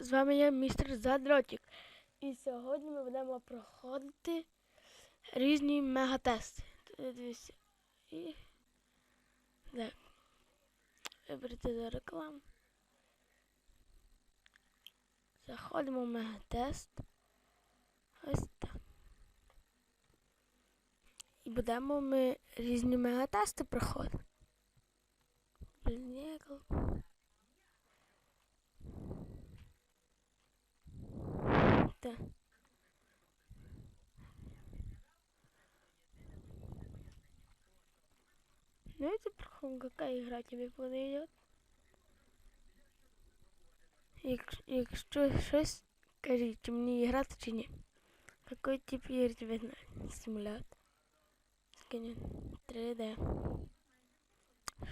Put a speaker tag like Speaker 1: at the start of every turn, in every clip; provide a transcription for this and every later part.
Speaker 1: З вами я, містер Задротік. І сьогодні ми будемо проходити різні мегатести. Дивіться. І. Так. Виберете за рекламу. Заходимо в мегатест. Ось так. І будемо ми різні мегатести проходити. Блінекл. Так. Знаете, Прохом, какая игра тебе подойдет? Як- Якщо щось, кажіть, чи мені грати чи ні. Какой тип ігри тебе знає? Симулятор. Скинь 3D.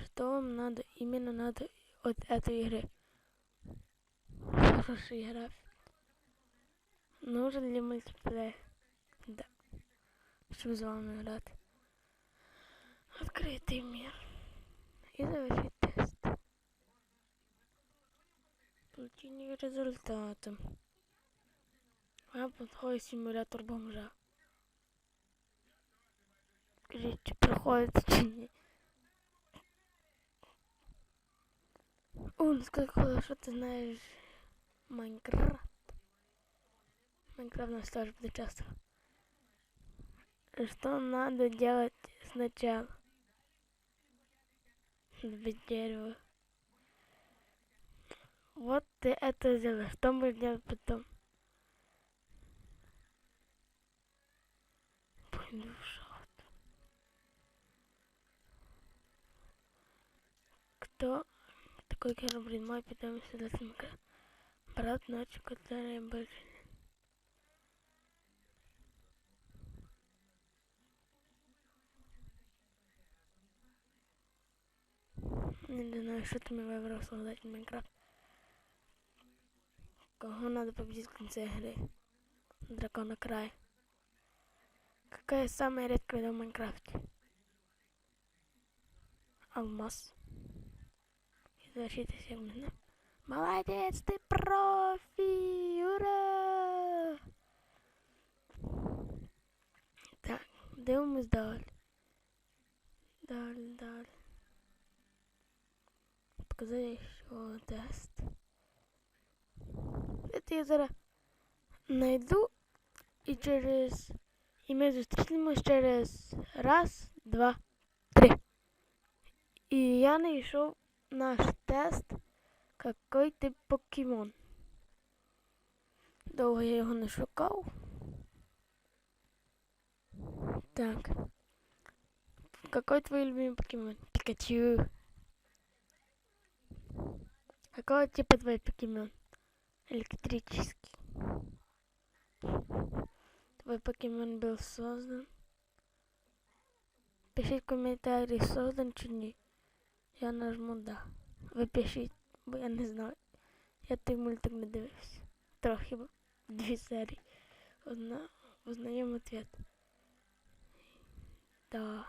Speaker 1: Что вам надо? Именно надо от этой игры. Хороший график. Нужен ли мультиплеер? Да. Щоб з вами грати. Відкритий мир. І завершить тест. Получение результата. Вам подходит симулятор бомжа. Скажіть, чи проходить чи ні. О, ну сказала, що ти знаєш Майнкрафт. Майнкрафт нас тоже будет. Что надо делать сначала? Сбить дерево. Вот ты это сделал. Что будешь делать потом? Пойду в шахту. Кто такой Кербрин мой питомец сюда Брат ночью, которая больше Не знаю, что ты мне выбрал создать в Майнкрафт. Кого надо победить в конце игры? Дракона край. Какая самая редкая еда в Майнкрафте? Алмаз. И защита сегмента. Молодец, ты профи! Ура! Так, дивимось далі. Далі, далі. Показати, що тест. Это я зараз найду і через... І ми зустрінемось через раз, два, три. І я знайшов наш тест. Какой ти покемон? Довго я його не шукав. Так. Какой твой любимый покемон? Пикачу. Какого типа твой покемон? Электрический. Твой покемон был создан. Пишіть в коментарі, создан чи ні. Я нажму да. Ви пишіть, бо я не знаю. Я той мультик не дивився. Трохи бо дві серії. Одна узнаємо ответ. Да.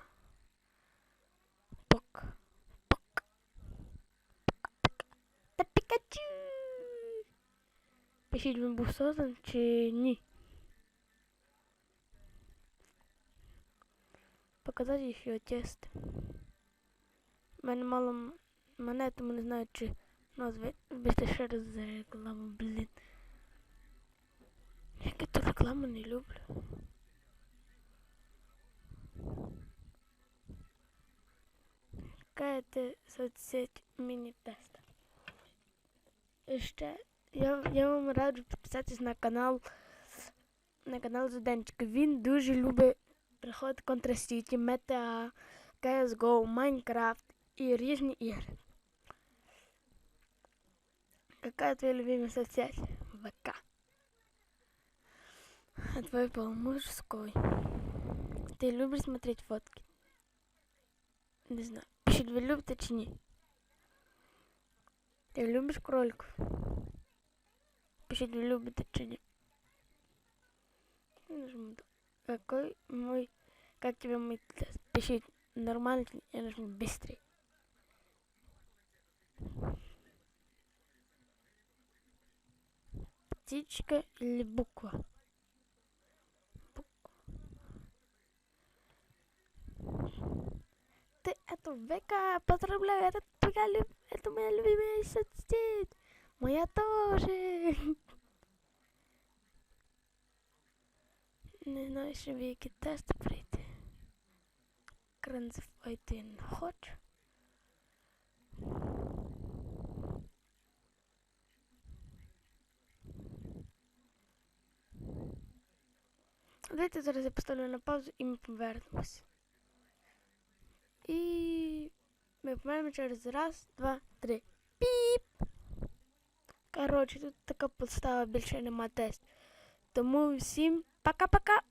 Speaker 1: Пишіть, він був создан чи ні. Показати ще тест. У мене мало м- монет, тому не знаю, чи назви. Вибачте ще раз за рекламу, блін. Як я ту рекламу не люблю. Какая ти соцсеть міні-теста? І ще я, я вам раджу підписатись на канал на канал Зуденчика. Він дуже любить приходити Contra-City, GTA, CSGO, Minecraft і різні ігри. Какая твоя любимая соцсеть? ВК. А твой пол мужской. Ты любишь смотреть фотки? Не знаю. Пишіть, ви любите чи ні? Ти любиш кроликов? Пишіть, ви любите чи ні? Какой мой... Как тебе мой тест? Пишите нормально, я нажму быстрее. птичка или буква? Ты это Века, поздравляю, это, это моя любимая соцсеть. Моя тоже. Не знаю, що в які тести прийти. Кранзифайти не хочу. Дайте зараз я поставлю на паузу і ми повернемось. І ми померемо через раз, два, три. Піп! Коротше, тут така подстава більше нема тест. Тому всім пока-пока!